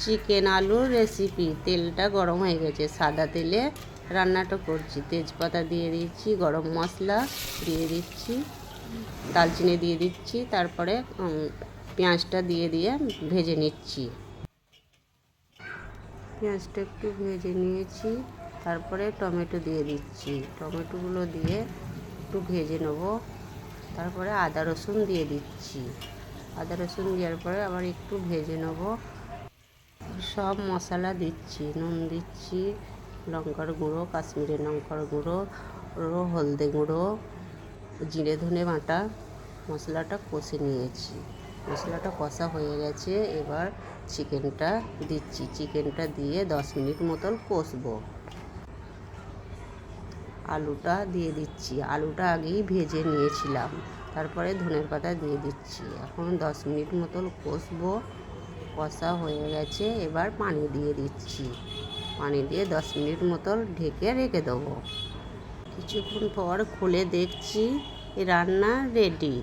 Chicken আলুর recipe তেলটা গরম হয়ে গেছে। সাদা তেলে রান্নাটা করছি। তেজপাতা দিয়ে দিচ্ছি, গরম মশলা দিয়ে দিচ্ছি, দালচিনি দিয়ে দিচ্ছি, তারপরে পেঁয়াজটা দিয়ে দিয়ে ভেজে নিচ্ছি। পেঁয়াজটা একটু ভেজে নিয়েছি, তারপরে টমেটো দিয়ে দিচ্ছি। টমেটোগুলো দিয়ে একটু ভেজে নেব। তারপরে আদা রসুন দিয়ে দিচ্ছি। আদা রসুন দেওয়ার পরে আবার একটু ভেজে নেব। সব মশলা দিচ্ছি, নুন দিচ্ছি, লঙ্কার গুঁড়ো, কাশ্মীরি লঙ্কার গুঁড়ো হলদে গুঁড়ো, জিরে ধনে বাটা, মশলাটা কষে নিয়েছি। মশলাটা কষা হয়ে গেছে, এবার চিকেনটা দিচ্ছি। চিকেনটা দিয়ে দশ মিনিট মতন কষবো। আলুটা দিয়ে দিচ্ছি। আলুটা আগেই ভেজে নিয়েছিলাম। তারপরে ধনের পাতা দিয়ে দিচ্ছি। এখন দশ মিনিট মতন কষবো। কষা হয়ে গেছে, এবার পানি দিয়ে দিচ্ছি। পানি দিয়ে দশ মিনিট মতন ঢেকে রেখে দেবো। কিছুক্ষণ পর খুলে দেখছি রান্না রেডি